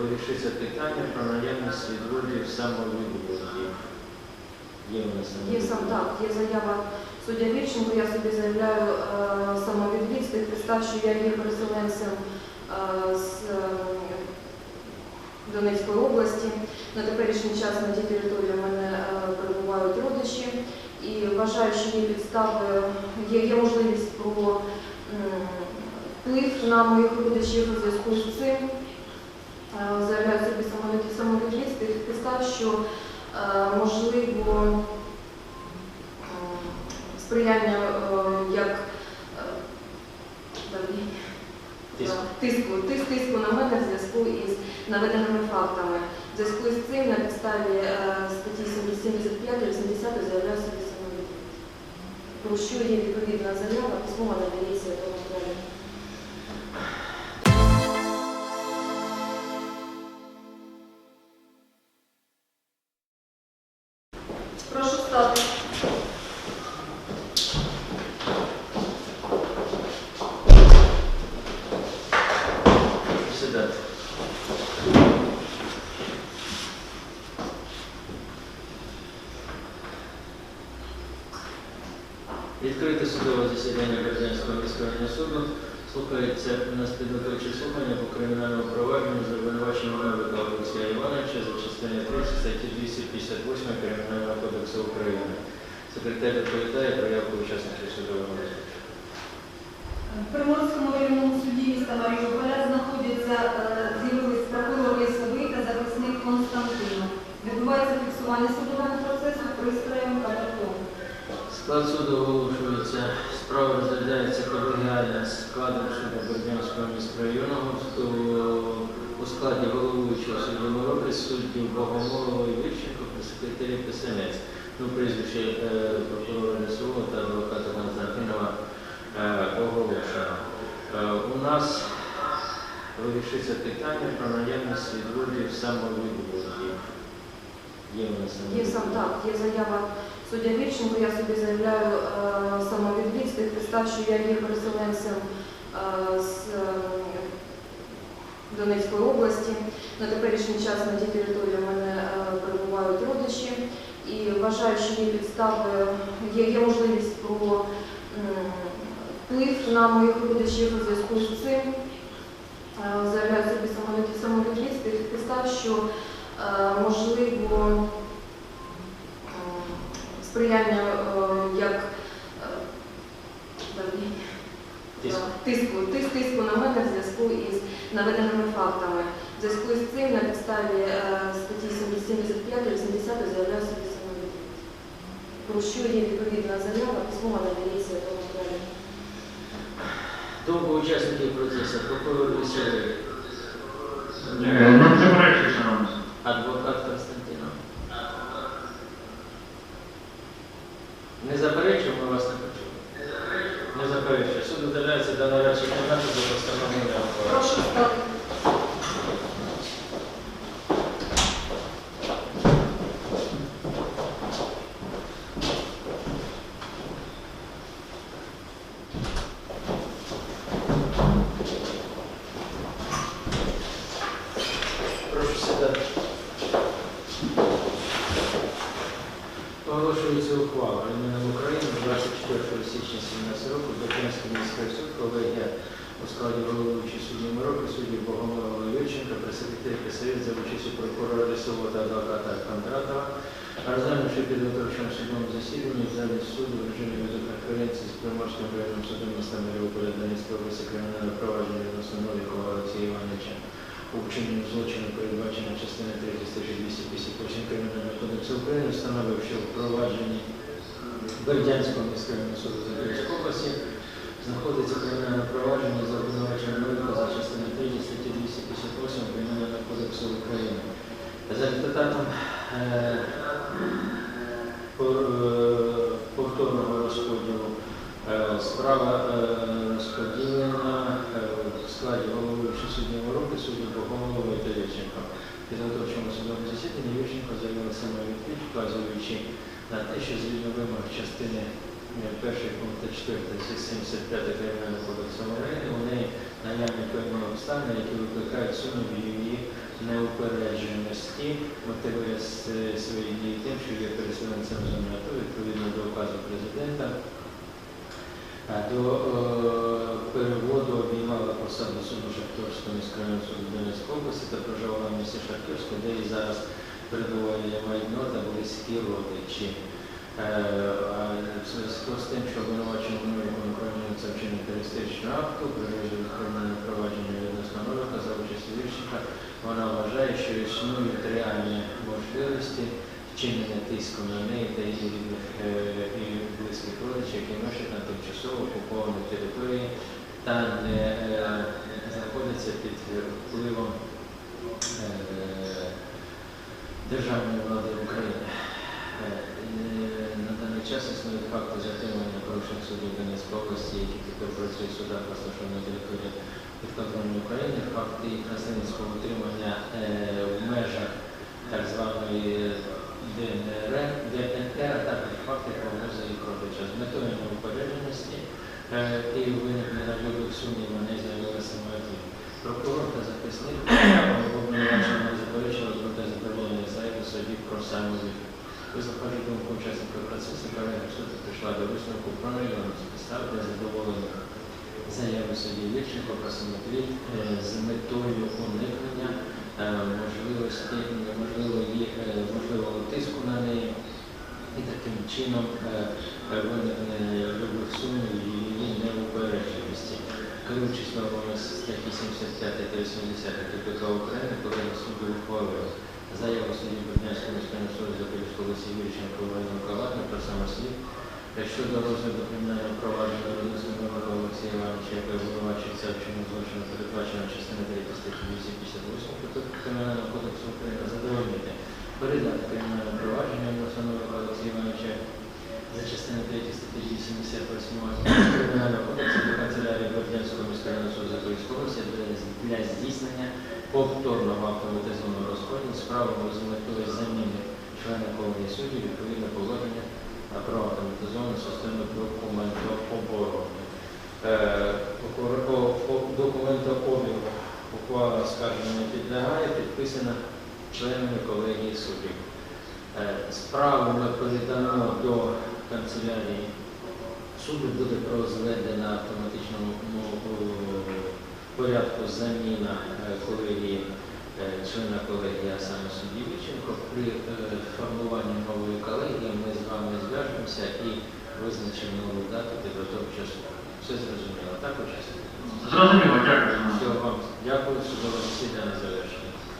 вирішиться питання про наявність відводів самовідводів. Є у нас Є сам так, є заява суддя Вільченко, я собі заявляю е, самовідвід з тих підстав, що я є переселенцем е, з е, Донецької області. На теперішній час на тій території в мене е, перебувають родичі і вважаю, що є підстави, є, є можливість про вплив на моїх родичів у зв'язку з цим. Е, Заявляю собі самовід- самовідвід з тих підстав, що е, можливо сприяння е, як е, е, тиску, тиск, тиску на мене в зв'язку із наведеними фактами. В зв'язку з цим на підставі статті 75 80 заявляю собі самовідвід. Про що є відповідна заява, письмова надається до матеріалів. Сідати. Відкрите судове засідання Бердянського міського суду слухається у нас слухання по кримінальному провадженню за обвинуваченням Новика Олексія Івановича за частиною 3 статті 258 Кримінального кодексу України. Секретар доповідає про явку учасників судового розгляду. В Приморському районному суді міста Маріуполя знаходяться, е, з'явились прокурор Лісовий та захисник Константинов. Відбувається фіксування судового процесу пристроєм кадатом. Склад суду оголошується. Справа розглядається колегіально складом суду Бердянського міськрайонного то- у складі головуючого Мороки, судді Богомолова і Вільченко, секретарі Писанець. Ну, прізвище е, прокурора НСУ та адвоката Константинова е, оголошено. Е, у нас вирішиться питання про наявність відводів самовідводів. Є у нас Є сам так, є заява суддя Вільченко, я собі заявляю самовідвід з тих підстав, що я є переселенцем з Донецької області. На теперішній час на тій території в мене е, перебувають родичі і вважаю, що є підстави, є, є можливість про вплив на моїх родичів у зв'язку з цим. Е, Заявляю собі самовід- самовідвід тих підстав, що е, можливо сприяння як тиску, тиск, тиску на мене в зв'язку із наведеними фактами. В зв'язку з цим на підставі е, статті 75 80 заявляю собі самовідвід. Про що є відповідна заява, письмова надається до матеріалів. Довго учасників процесу, прокурор Веселий, Е, Ну, заперечую, шановний. суд. адвокат Константинов. Не заперечуємо, ми вас не почули. Не заперечую. Суд удаляється до нарадчої кімнати за постановленою ухвалою. Прошу стати. Сідати. Оголошується ухвала Кримінальної України 24 січня 17 року Бердянський міський суд, колегія у складі головуючої судді Мироки, судді Богомолова Юрченка, прес-секретарі КСР за участю прокурора Лісового та адвоката Кондратова, розглянувши підготовчому судовому засіданні залі суду в режимі відеоконференції з Приморським районним судом міста Маріуполя Донецької області кримінальне провадження відносно Новікова Олексія Івановича у вчиненні злочину, частини 3 статті 258 Кримінального кодексу України, встановив, що в провадженні Бердянського міського суду Запорізької області знаходиться кримінальне провадження за обвинуваченням Новика за частини 3 статті 258 Кримінального кодексу України. За результатом е, по- е, повторного розподілу е, справа е, розподілена е, в складі головуючого судді Мороки, судді Богомолова та Євченко. В підготовчому судовому засіданні Євченко заявила саме відповідь, вказуючи на те, що згідно вимог частини е, першої пункту 4 статті 75 Кримінального кодексу України у неї наявні певні обставини, які викликають сумнів її неупередженості, мотивує свої дії тим, що є переселенцем зони АТО відповідно до указу президента. До е, переводу обіймала посаду суду Шахтерського міськрайонного суду Донецької області та проживала в місті Шахтерську, де і зараз перебуває майно та близькі родичі. В зв'язку з тим, що обвинувачено мною це вчинення терористичного акту, привежу відповідне провадження відносно Новика за участю віршика, вона вважає, що існують реальні можливості вчинення тиску на неї та її рідних е, і близьких родичів, які мешкають на тимчасово окупованій території та не е, знаходяться під впливом е, державної влади України. Е, е, На даний час існують факти затримання порушень судів Донецької області, які тепер працюють в судах, розташованих на території підконтрольної України, факти красивницького утримання е, в межах так званої ДНР, ДНР, а також факти погрози їх родича. З метою неупередженості е, і виникнення любих сумнів не з'явилися моті. Прокурор та захисник обвинувачено заперечили проти задоволення заяву судів про самовідвід. Вислухавши думку учасників процесу, колега суду прийшла до висновку про наявність підстав для задоволення заяви судді Вільченко про самовідвід е, з метою уникнення е, можливості, можливої, е, можливого тиску на неї і таким чином виникнення любих сумнівів і її неупередженості. Керуючись нормами статті 75 та 80 КПК України, суду ухвалив заяву судді Міського суду Запорізького Олексі Юрченко Войну Калатну про самослід щодо розгляду кримінального провадження відносно Мирова Олексія Івановича, яке обвинувачується в чому злочину передбачено частини 3 статті 258 Кримінального кодексу України задовольнити передати кримінальне провадження відносно Мирова Олексія Івановича за частиною 3 статті 88 Кримінального кодексу до канцелярії Бердянського міського суду Запорізької області для- здійснення повторного автоматизованого з метою заміни члена колегії суддів відповідно положення про автоматизовану систему документооборону. Е, Документообігу ухвала оскарження не підлягає, підписана членами колегії суддів. Е, Справу ми до канцелярії суду, буде розведена автоматичному ну, е, порядку заміна колегії члена колегії, а саме судді Віченко. При е, формуванні нової колегії ми з вами зв'яжемося і визначимо нову дату підготовчого суду. Все зрозуміло, так учасно? Зрозуміло, дякую. Всього вам дякую, судове засідання завершено.